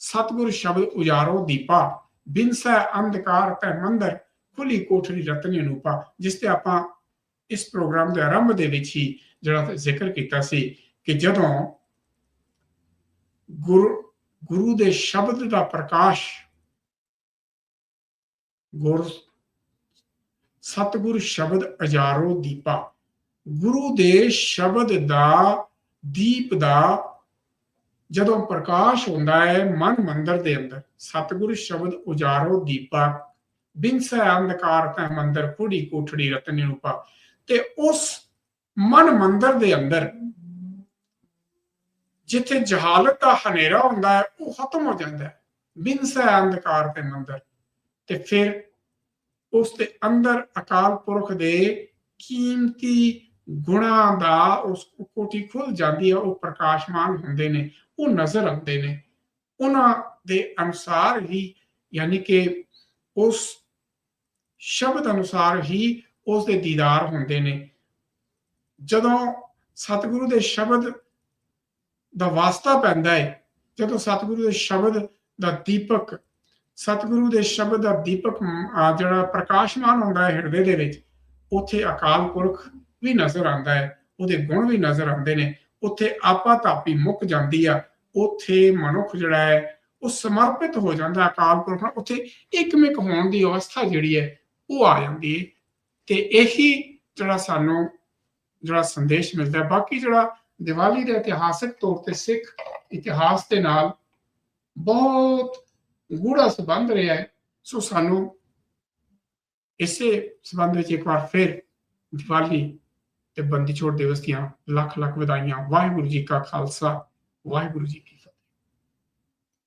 ਸਤਗੁਰ ਸ਼ਬਦ ਉਜਾਰੋ ਦੀਪਾ। ਬਿਨਸੈ ਅੰਧਕਾਰ ਤੈ ਮੰਦਰ ਖੁੱਲੀ ਕੋਠੜੀ ਰਤਨੀ ਅਨੂਪਾ, ਜਿਸ ਤੇ ਆਪਾਂ ਇਸ ਪ੍ਰੋਗਰਾਮ ਦੇ ਆਰੰਭ ਦੇ ਵਿੱਚ ਹੀ ਜਿਹੜਾ ਜ਼ਿਕਰ ਕੀਤਾ ਸੀ ਕਿ ਜਦੋਂ ਗੁਰੂ ਗੁਰੂ ਦੇ ਸ਼ਬਦ ਦਾ ਪ੍ਰਕਾਸ਼ ਗੁਰ ਸਤਿਗੁਰ ਸ਼ਬਦ ਅਜਾਰੋ ਦੀਪਾ, ਗੁਰੂ ਦੇ ਸ਼ਬਦ ਦਾ ਦੀਪ ਦਾ ਜਦੋਂ ਪ੍ਰਕਾਸ਼ ਹੁੰਦਾ ਹੈ ਮਨ ਮੰਦਰ ਦੇ ਅੰਦਰ, ਸਤਿਗੁਰ ਸ਼ਬਦ ਉਜਾਰੋ ਦੀਪਾ ਬਿਨਸੈ ਅੰਧਕਾਰ ਤੈ ਮੰਦਰ ਕੁੜੀ ਕੋਠੜੀ, ਰਤਨ ਰੂਪਾ ਤੇ ਉਸ ਮਨ ਮੰਦਰ ਦੇ ਅੰਦਰ ਜਿੱਥੇ ਜਹਾਲਤ ਦਾ ਹਨੇਰਾ ਹੁੰਦਾ ਹੈ, ਉਹ ਖਤਮ ਹੋ ਜਾਂਦਾ ਹੈ। ਬਿਨਸੈ ਅੰਧਕਾਰ ਤੇ ਮੰਦਰ ਤੇ ਫਿਰ ਉਸ ਦੇ ਅੰਦਰ ਅਕਾਲ ਪੁਰਖ ਦੇ ਕੀਮਤੀ ਗੁਣਾ ਦਾ ਉਸ ਕੋਟੀ ਖੁੱਲ ਜਾਂਦੀ ਹੈ, ਉਹ ਪ੍ਰਕਾਸ਼ਮਾਨ ਹੁੰਦੇ ਨੇ, ਉਹ ਨਜ਼ਰ ਆਉਂਦੇ ਨੇ। ਉਹਨਾਂ ਦੇ ਅਨੁਸਾਰ ਹੀ ਯਾਨੀ ਕਿ ਉਸ ਸ਼ਬਦ ਅਨੁਸਾਰ ਹੀ ਉਸ ਦੇ ਦੀਦਾਰ ਹੁੰਦੇ ਨੇ। ਜਦੋਂ ਸਤਿਗੁਰੂ ਦੇ ਸ਼ਬਦ ਦਾ ਵਾਸਤਾ ਪੈਂਦਾ ਹੈ ਜਦੋਂ ਸਤਿਗੁਰੂ ਦੇ ਸ਼ਬਦ ਦਾ ਦੀਪਕ, ਸਤਿਗੁਰੂ ਦੇ ਸ਼ਬਦ ਦਾ ਦੀਪਕ ਜਿਹੜਾ ਪ੍ਰਕਾਸ਼ਮਾਨ ਹੁੰਦਾ ਹੈ ਹਿਰਦੇ ਦੇ ਵਿੱਚ, ਉੱਥੇ ਅਕਾਲ ਪੁਰਖ ਵੀ ਨਜ਼ਰ ਆਉਂਦਾ ਹੈ ਉਹਦੇ ਗੁਣ ਵੀ ਨਜ਼ਰ ਆਉਂਦੇ ਨੇ। ਉੱਥੇ ਆਪਾ ਤਾਪੀ ਮੁੱਕ ਜਾਂਦੀ ਆ, ਉੱਥੇ ਮਨੁੱਖ ਜਿਹੜਾ ਹੈ ਉਹ ਸਮਰਪਿਤ ਹੋ ਜਾਂਦਾ ਅਕਾਲ ਪੁਰਖ ਨਾਲ। ਉੱਥੇ ਇੱਕਮਿਕ ਹੋਣ ਦੀ ਅਵਸਥਾ ਜਿਹੜੀ ਹੈ ਉਹ ਆ ਜਾਂਦੀ ਹੈ ਤੇ ਇਹੀ ਜਿਹੜਾ ਸਾਨੂੰ ਜਿਹੜਾ ਸੰਦੇਸ਼ ਮਿਲਦਾ ਬਾਕੀ ਜਿਹੜਾ ਦੀਵਾਲੀ ਦੇ ਇਤਿਹਾਸਕ ਤੌਰ ਤੇ ਸਿੱਖ ਇਤਿਹਾਸ ਦੇ ਨਾਲ ਬਹੁਤ ਗੂੜਾ ਸੰਬੰਧ ਰਿਹਾ ਹੈ, ਸੋ ਸਾਨੂੰ ਇਸੇ ਸੰਬੰਧ ਵਿੱਚ ਇੱਕ ਵਾਰ ਫਿਰ ਦੀਵਾਲੀ ਤੇ ਬੰਦੀ ਛੋੜ ਦਿਵਸ ਦੀਆਂ ਲੱਖ ਲੱਖ ਵਧਾਈਆਂ। ਵਾਹਿਗੁਰੂ ਜੀ ਕਾ ਖਾਲਸਾ, ਵਾਹਿਗੁਰੂ ਜੀ ਕੀ